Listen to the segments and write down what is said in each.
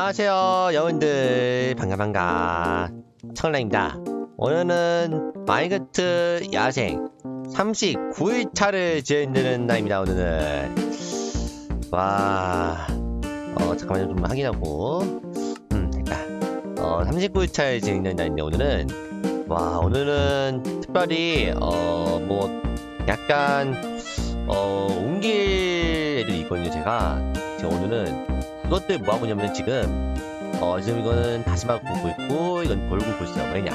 안녕하세요 여러분들. 반가 반가. 청라입니다. 오늘은 마이크트 야생 39일차를 지내는 날입니다 오늘은. 와 어, 잠깐만요. 좀 확인하고. 음 됐다. 어 39일차를 지내는 날인데 오늘은. 와 오늘은 특별히 어 뭐 약간 어 옮길 애들이 있거든요 제가. 제가 오늘은 그것들 뭐하고 있냐면 지금 어 지금 이거는 다시마 굽고 있고 이건 돌 굽고 있어요 왜냐?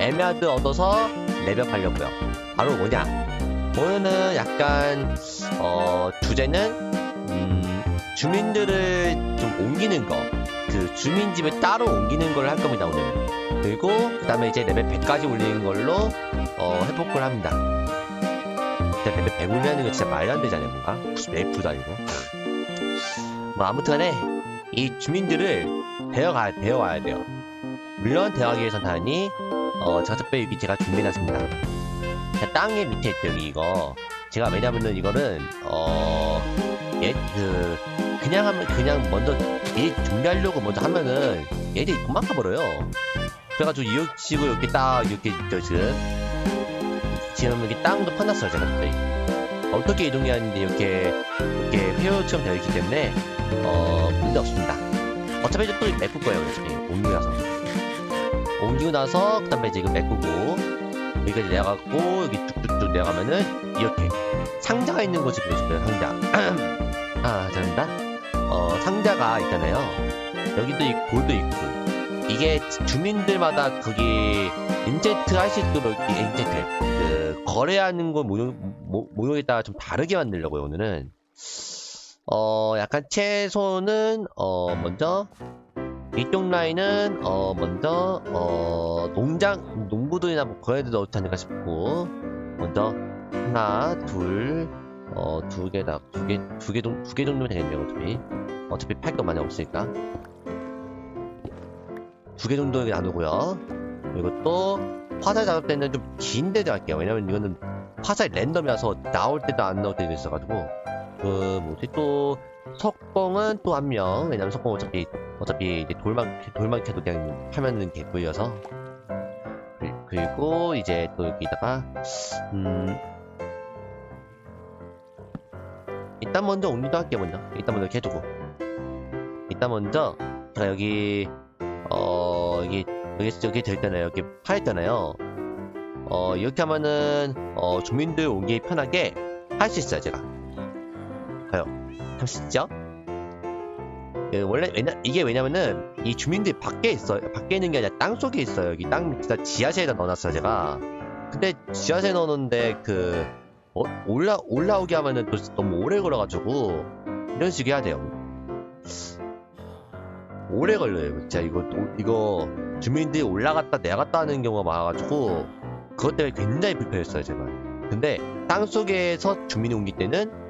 에메랄드 얻어서 레벨 하려고요. 바로 뭐냐? 오늘은 약간 어 주제는 음 주민들을 좀 옮기는 거. 그 주민집을 따로 옮기는 걸 할 겁니다 오늘은. 그리고 그 다음에 이제 레벨 100까지 올리는 걸로 어 해볼걸 합니다. 진짜 레벨 100 올리는 거 진짜 말도 안 되잖아요 뭔가? 무슨 메이프도 아니고 뭐 아무튼간에 이 주민들을 데려가 데려와야 돼요. 물론 데려가기 위해선 당연히 어 특별히 여기 제가 준비해놨습니다. 자, 땅의 밑에 있죠 이거 제가 왜냐면은 이거는 어얘그 그냥 하면 그냥 먼저 일 준비하려고 먼저 하면은 얘들이 도망가 버려요. 그래가지고 식으로 이렇게 딱 이렇게 있죠 지금 지금 여기 땅도 파놨어요 제가 어떻게 이동해야 하는데 이렇게 이렇게 회로처럼 되어 있기 때문에 어 문제 없습니다. 어차피 이제 또 메꿀 거예요 어차피. 옮기고 나서. 옮기고 나서 그 다음에 이거 메꾸고 여기까지 내려가고 여기 뚝뚝뚝 내려가면은 이렇게 상자가 있는 곳이 보여집니다 상자. 아 잘한다. 어 상자가 있잖아요. 여기도 있고 돌도 있고. 이게 주민들마다 거기 인제트 할 수 있도록 이 인제트 그 거래하는 거 모형, 모, 모형에 따라 좀 다르게 만들려고요 오늘은 어 약간 채소는 어 먼저 이쪽 라인은 어 먼저 어 농장 농부들이나 뭐 그런 애들 넣지 않을까 싶고 먼저 하나 둘어두 개다 두개두 개 정도 되겠네요 어차피. 어차피 팔 거 많이 없으니까. 두 개 정도 나누고요. 그리고 또 화살 작업 때는 좀 긴데 할게요. 왜냐면 이거는 화살 랜덤이라서 나올 때도 안 나올 때도 있어가지고 그 뭐지? 또 석봉은 또 한 명. 왜냐면 석봉 어차피 어차피 이제 돌만 돌만 캐도 그냥 하면은 개꿀이어서. 그- 그리고 이제 또 여기다가 음 일단 먼저 옮기도 할게요 먼저. 일단 먼저 이렇게 해두고. 일단 먼저 제가 여기 어 여기 여기 여기 돼 있잖아요 여기 파 있잖아요. 어 이렇게 하면은 어 주민들 옮기기 편하게 할 수 있어요 제가 가요. 보시죠 그 원래 왜냐 이게 왜냐면은 이 주민들이 밖에 있어요. 밖에 있는 게 아니라 땅 속에 있어요. 여기 땅 밑에다 지하실에다 넣어놨어요 제가. 근데 지하실에 넣었는데 그 어, 올라 올라오게 하면은 또 너무 오래 걸어가지고 이런 식으로 해야 돼요. 오래 걸려요. 진짜 이거 이거 주민들이 올라갔다 내려갔다 하는 경우가 많아가지고 그것 때문에 굉장히 불편했어요 제가 근데 땅 속에서 주민이 옮길 때는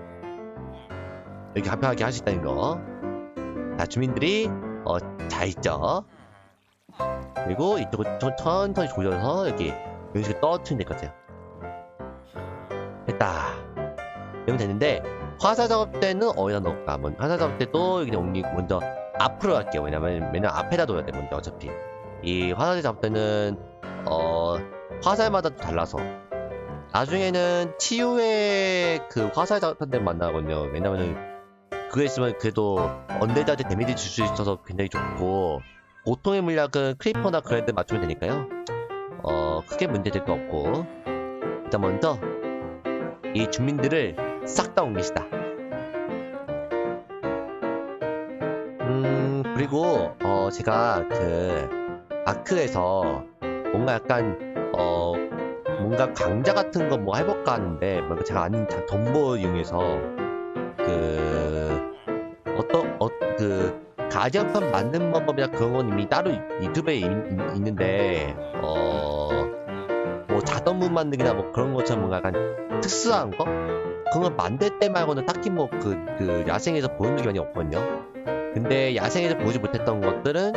이렇게 간편하게 할 수 있다는 거. 자, 주민들이 어, 자 있죠. 그리고 이쪽을 천- 천천히 조져서 여기 이런 식으로 떨어뜨리면 될 것 같아요. 됐다. 이러면 되는데 화살 작업 때는 어디다 넣을까? 먼저 화살 작업 때도 여기 옮기고 먼저 앞으로 갈게요. 왜냐면 왜냐면 앞에다 둬야 돼 먼저 어차피 이 화살 작업 때는 어 화살마다 또 달라서 나중에는 치유의 그 화살 작업한 데 만나거든요. 왜냐면은 그거 있으면 그래도 언데드한테 데미지 줄 수 있어서 굉장히 좋고 보통의 물약은 크리퍼나 데 맞추면 되니까요. 어 크게 문제될 거 없고 일단 먼저 이 주민들을 싹 다 옮기시다. 음 그리고 어 제가 그 아크에서 뭔가 약간 어 뭔가 강자 같은 거 뭐 해볼까 하는데 뭔가 제가 아는 자- 정보 이용해서 그 어떤 어 그 가디언판 만든 방법이나 그런 건 이미 따로 유튜브에 있, 는데 어뭐 자동문 만들기나 뭐 그런 것처럼 약간 특수한 거 그런 거 만들 때 말고는 딱히 뭐그 그 야생에서 보여준 게 많이 없거든요. 근데 야생에서 보지 못했던 것들은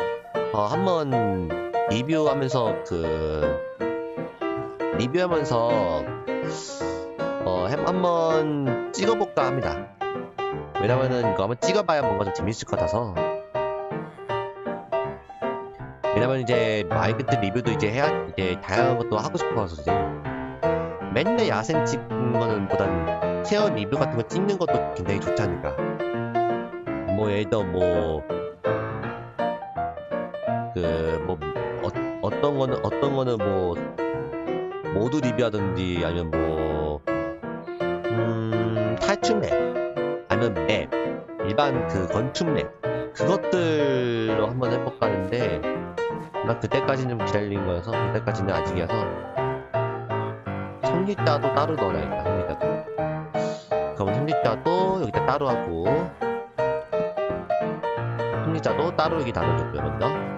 어 한번 리뷰하면서 그 리뷰하면서 어 한- 한번 찍어볼까 합니다. 왜냐면은 이거 한번 찍어봐야 뭔가 좀 재밌을 것 같아서. 왜냐면 이제 마인크래프트 리뷰도 이제 해야 이제 다양한 것도 하고 싶어서 이제. 맨날 야생 찍는 거는 보단 체험 리뷰 같은 거 찍는 것도 굉장히 좋지 않을까. 뭐 예를 들어 뭐그 뭐 어, 떤 거는 어떤 거는 뭐 모드 리뷰하든지 아니면 뭐 음, 탈출맵 아니면 맵 일반 그 건축 맵 그것들로 한번 해볼까 하는데 나 그때까지는 기다리는 거여서 그때까지는 아직이어서 성립자도 따로 넣어놔야겠다 성립자도. 그럼 성립자도 여기다 따로 하고 성립자도 따로 여기 나눠줬고요 먼저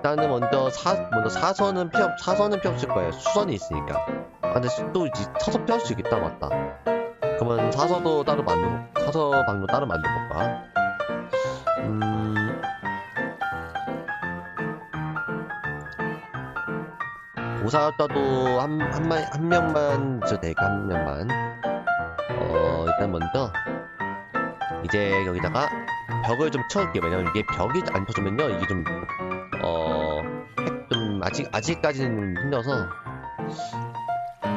일단은 먼저 사 먼저 사선은 없- 사선은 없을 거예요. 수선이 있으니까. 아 근데 또 이제 서서 피할 수 있겠다 맞다. 그러면 사서도 따로 만들고 사서 방도 따로 만들어볼까? 음. 오사였다도 한, 한, 마, 한 명만 저 될까 한 명만. 어 일단 먼저 이제 여기다가 벽을 좀 쳐올게요. 왜냐면 이게 벽이 안 쳐주면요 이게 좀 어 좀 아직 아직까지는 힘들어서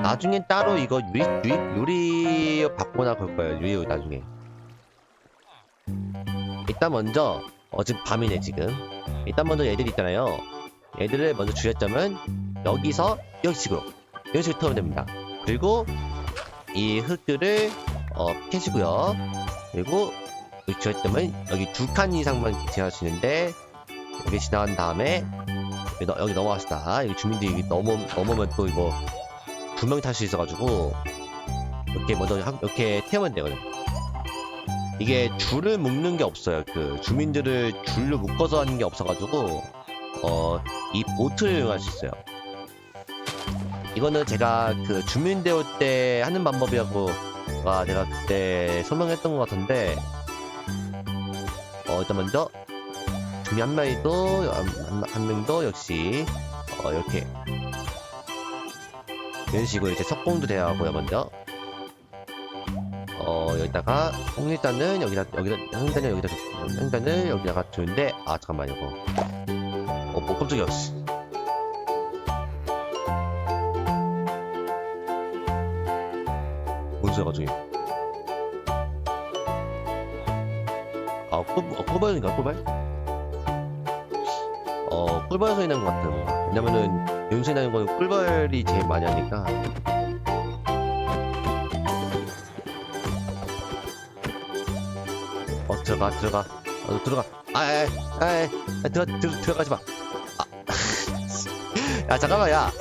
나중엔 따로 이거 유리 유리 유리 바꾸나 그럴 거예요 유리 나중에. 일단 먼저 어 지금 밤이네 지금. 일단 먼저 얘들 있잖아요. 얘들을 먼저 주의점은 여기서 이런 식으로 이런 식으로 터면 됩니다. 그리고 이 흙들을 어 캐시고요. 그리고 주의점은 여기 두 칸 이상만 지날 수 있는데 여기 지나간 다음에 여기, 넘- 여기 넘어갑시다 여기 주민들이 여기 넘어, 넘으면 또 이거 두명탈수 있어가지고 이렇게 먼저 한- 이렇게 태우면 되거든. 이게 줄을 묶는 게 없어요. 그 주민들을 줄로 묶어서 하는 게 없어가지고 어 이 보트를 이용할 수 있어요. 이거는 제가 그 주민 대우 때 하는 방법이라고 아 내가 그때 설명했던 것 같은데 어 일단 먼저 주민 한 마리도 한, 한- 한 명도 역시 어 이렇게 이런 식으로 이제 석공도 돼야 하고요 먼저 어 여기다가 홍일단은 여기다 여기다 홍일단을 여기다 줬- 홍일단을 여기다가 주는데 아 잠깐만 이거 어뭐 깜짝이야 씨. 뭔 소리야 갑자기 아 꿀, 어, 꿀벌인가 꿀벌? 어 꿀벌 소리 나는 것 같아요. 왜냐면은 연소리 나는 거는 꿀벌이 제일 많이 하니까 어 들어가 들어가 어 들어가 아에 아에 들어 들 들어가지 마. 아. 야 잠깐만 야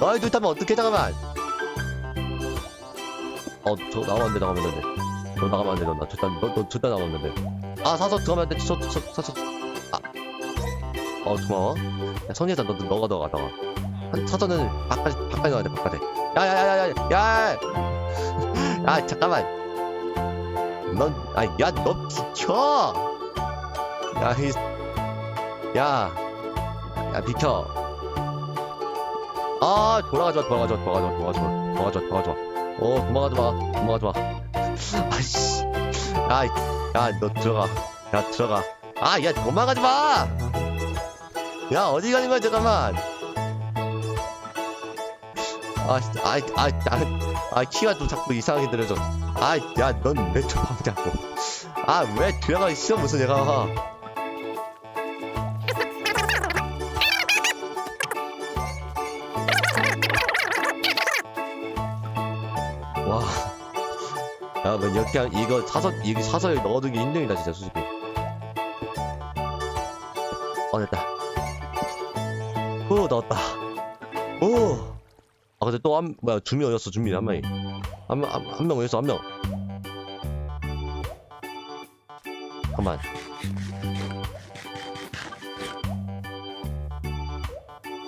너희 둘 타면 어떻게 잠깐만. 어 저 나가면 안 돼 나가면 안 돼. 너 나가면 안 돼. 너 나 절대 너 너 절대 나가면 안 돼. 아 사서 들어가면 안 돼. 서, 서, 서, 서. 아. 어 고마워. 야 선이다 너 너가 너가 너가. 한 사서는 바깥에 바깥에 나와야 돼 바깥에. 야야야야야 야. 아 잠깐만. 넌, 아, 야, 너 비켜! 야, 이, 야, 야, 비켜. 아, 마, 돌아가지 마, 돌아가지 마, 돌아가지 마. 어, 도망가지 마, 도망가지 마. 아이씨. 야, 야, 너 들어가. 야, 들어가. 아, 야, 도망가지 마! 야, 어디 가는 거야, 잠깐만. 아, 아, 아, 아, 아, 키가 좀 자꾸 이상하게 들어져. 아, 야, 넌왜 들어가냐고. 아, 왜 들어가 있어, 무슨 얘가. 와. 야, 뭐, 이렇게, 한- 이거 사서, 이거 사서에 넣어두기 힘듭니다, 진짜, 솔직히. 어, 됐다. 오, 넣었다. 오! 아, 근데 또 한, 뭐야, 준비 어디였어, 준비, 한 명이. 한 명, 한, 명. 잠깐만.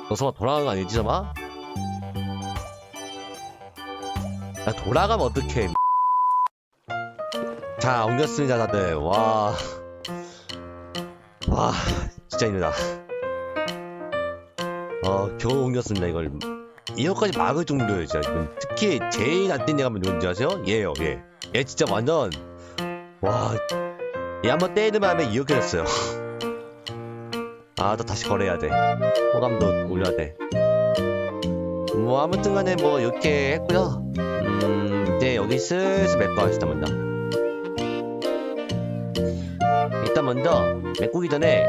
너 설마 돌아간 거 아니지, 설마? 야, 돌아가면 어떡해. 자, 옮겼습니다, 다들. 와. 와, 진짜 힘들다. 어, 겨우 옮겼습니다, 이걸. 이거까지 막을 정도예요, 진짜. 특히 제일 안된 얘가 뭔지 아세요? 얘예요, 얘. 얘 진짜 완전 와, 얘 한번 때리는 마음에 이렇게 됐어요. 아, 또 다시 걸어야 돼. 호감도 올려야 돼. 뭐, 아무튼 간에 뭐, 이렇게 했고요. 음, 이제 여기 슬슬 맵거 합시다, 먼저. 일단 먼저, 메꾸기 전에,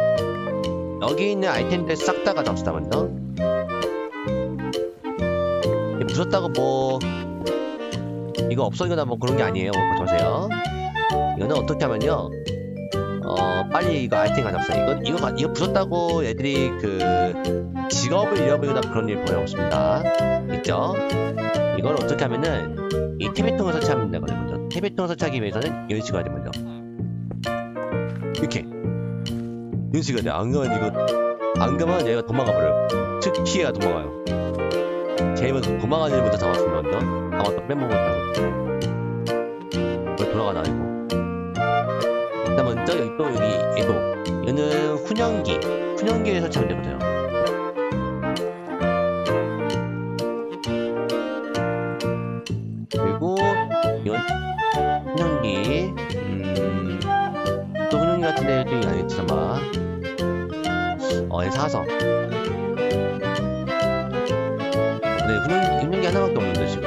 여기 있는 아이템들 싹 다 가져갑시다, 먼저. 부쉈다고 뭐, 이거 없어지거나 뭐 그런 게 아니에요. 가져오세요. 이거는 어떻게 하면요. 어, 빨리 이거 아이템 가져왔어요. 이거, 이거, 가- 이거 부쉈다고 애들이 그, 직업을 잃어버리거나 그런 일 거의 없습니다. 있죠? 이걸 어떻게 하면은, 이 TV통을 설치하면 되거든요, 먼저. TV통을 설치하기 위해서는 이런 식으로 해야 돼, 먼저. 이렇게. 이런 식으로 돼. 안 그러면 이거, 안 그러면 얘가 도망가 버려요. 특히 얘가 도망가요. 먼저 도망가는 일부터 먼저. 아, 맞다. 빼먹었다고. 왜 돌아가나, 이거. 일단 먼저 여기 또 여기 얘도 이거는 훈연기 훈연기에 설치하면 되거든요 그리고 이건 훈연기 음 또 훈연기 같은 데좀 아니겠지 아마 어얘 사서 훈연기 하나밖에 없는데 지금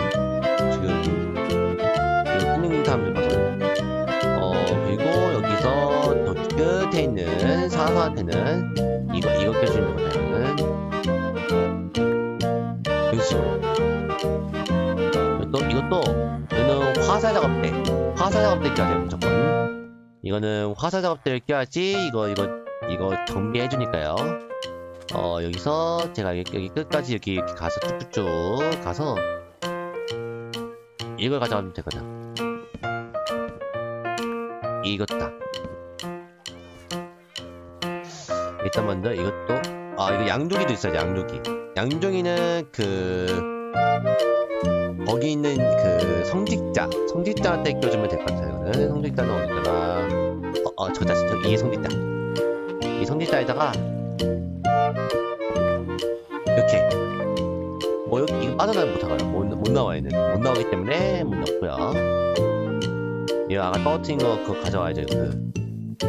지금 훈연기 사람들 봐서는 어 그리고 여기서 저 끝에 있는 사서한테는 이거 이거 껴주는. 이런 식으로. 또 이것도 이거는 화살 작업대 화살 작업대 껴야 돼요 무조건. 이거는 화살 작업대를 껴야지 이거 이거 이거 정비해 주니까요. 어 여기서 제가 여기, 끝까지 여기 가서 쭉쭉쭉 가서 이걸 가져가면 되거든. 이것다. 일단 먼저 이것도 아 이거 양조기도 있어요 양조기. 양조기는 그 거기 있는 그 성직자 성직자한테 껴주면 될 것 같아요. 이거는 성직자는 어디다가 어, 어 저다 저 이게 성직자. 이 성직자에다가 이렇게. 뭐 여기 이거 빠져나가면 못하가요. 못, 못 나와 얘는 못 나오기 때문에 못 넣고요. 이거 아까 떨어뜨린 거 그거 가져와야죠 그,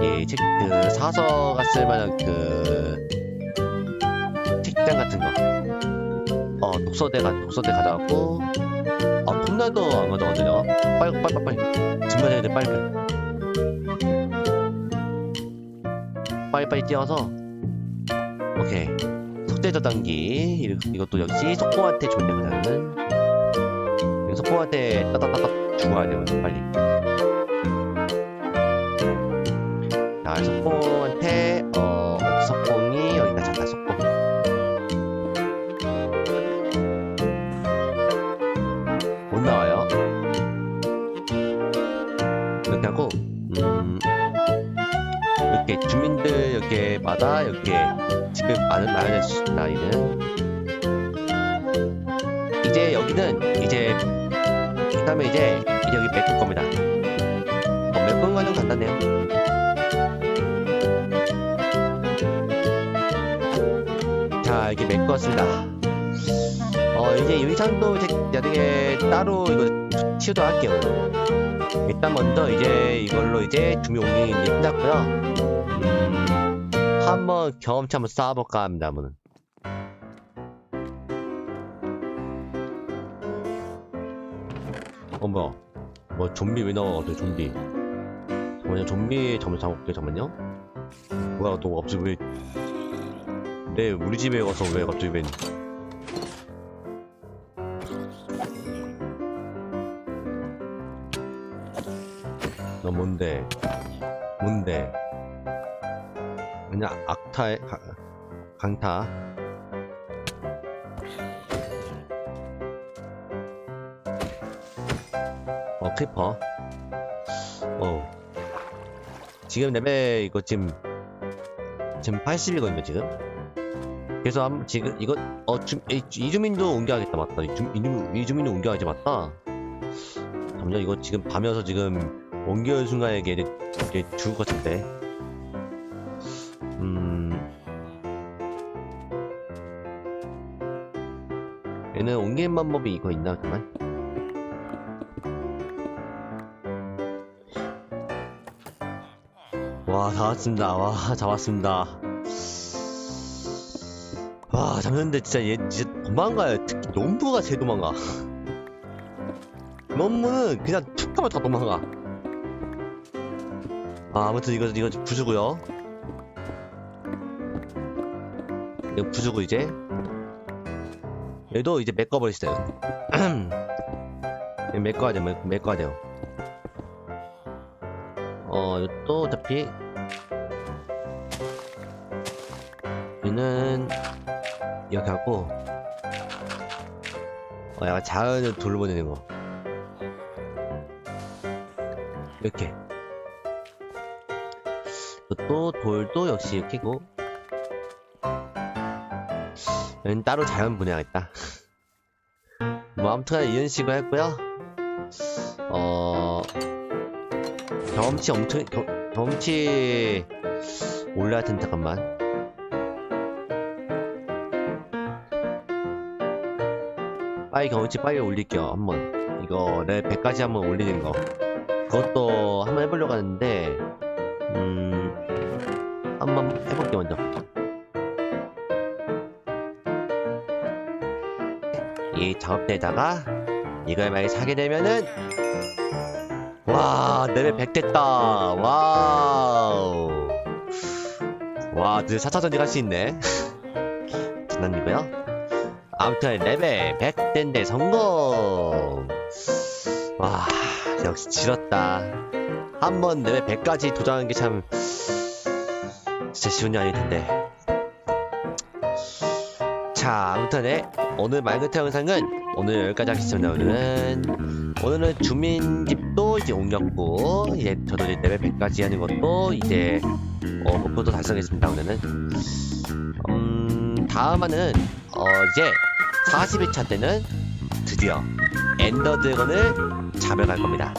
이 책, 그 사서가 쓸만한 그 책장 같은 거. 어, 독서대 가 독서대 가져왔고. 아 톱날도 안 빨리 빨리 빨리 빨리. 증명해야 돼 빨리 빨리. 빨리 빨리 뛰어서. 오케이 속죄 저장기 이- 이것도 역시 속공한테 좋은데 그다음은 이거 속공한테 따닥따닥 죽어야 돼요 빨리 자, 석봉한테, 어, 석봉이 여기다 잠깐 석봉. 못 나와요. 이렇게 하고, 음, 이렇게 주민들 여기마다 이렇게 지금 많은 마요네즈 있습니다, 이는. 이제 여기는 이제, 그 다음에 이제, 여기 메꿀 겁니다. 어, 메꾸는 과정 간단해요. 자 이게 메꿨습니다 어 이제 의상도 이제 나중에 따로 이거 치유도 할게요 일단 먼저 이제 이걸로 이제 준비 옮기기 이제 끝났고요 음 한번 경험치 한번 쌓아볼까 합니다 한번은. 어 뭐야. 뭐 좀비 왜 나와 저 좀비? 잠깐만요 좀비. 잠깐만 잡아볼게요. 잠깐만요. 뭐야 또 갑자기 왜. 네, 우리 집에 와서 왜 갑자기 웬? 너 뭔데? 뭔데? 그냥 악타의 가- 강타. 어, 크리퍼. 어. 지금 레벨 이거 지금 지금 80이거든요, 지금. 그래서 한, 지금 이거 어 주, 이, 이주민도 옮겨야겠다 맞다 이주, 이주, 이주민도 옮겨야지 맞다 잠시만 이거 지금 밤이어서 지금 옮겨는 순간에 이게 죽을 것 같은데 음 얘는 옮기는 방법이 이거 있나 그만 와, 다 왔습니다. 와, 잡았습니다. 와, 잡는데 진짜 얘 진짜 도망가요. 특히 nom부가 제일 도망가. nom부는 그냥 툭 하면 다 도망가. 아, 아무튼 이거, 이거 좀 부수고요. 이거 부수고 이제. 얘도 이제 메꿔버리시대요. 메꿔야 돼요, 메- 메꿔야 돼요. 어, 또 어차피 얘는 이렇게 하고 어, 약간 자연을 돌보내는 거 이렇게 또 돌도 역시 이렇게고 얘는 따로 자연 분해하겠다. 뭐 아무튼 이런 식으로 했고요. 어 경험치 엄청 경, 경험치 올라야 텐데 잠깐만. 빨리 경험치 빨리 올릴게요 한번. 이거 레 100까지 한번 올리는 거. 그것도 한번 해보려고 하는데 음 한번 해볼게 먼저 이 작업대에다가 이걸 만약에 사게 되면은 와 레벨 100 됐다. 와우. 와 드디어 4차 전직 할수 있네. 장난이고요. 아무튼 레벨 100 된데 성공. 와 역시 지렸다. 한 번 레벨 100까지 도전하는 게 참 진짜 쉬운 일 아닐 텐데 자 아무튼 네, 오늘 말그타 영상은 오늘 여기까지 하겠습니다. 오늘은 오늘은 주민집도 이제 옮겼고 이제 저도 이제 레벨 100까지 하는 것도 이제 어, 목표도 달성했습니다. 오늘은. 음 다음화는 어 이제 40일차 때는 드디어 엔더 드래곤을 잡으러 갈 겁니다.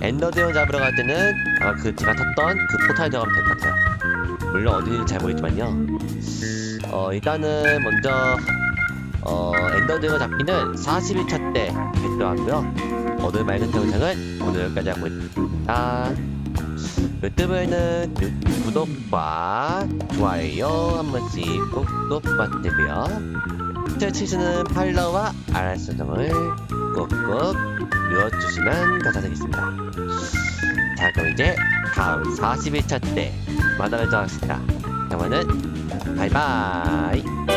엔더 드래곤 잡으러 갈 때는 아마 그 제가 탔던 그 포탈에 들어가면 될 것 같아요. 물론 어딘지 잘 모르겠지만요 어 일단은 먼저 어 엔더 드래곤 잡기는 40일차 때 발표하고요. 오늘 맑은 영상은 오늘 여기까지 하고 있습니다. 유튜브에는 유- 구독과 좋아요 한 번씩 꾹꾹 부탁드리고요 트위치시는 팔로우와 알람 설정을 꾹꾹 눌러주시면 감사드리겠습니다. 자 그럼 이제 다음 40일차 때 만나뵙도록 하겠습니다. 그러면은 바이바이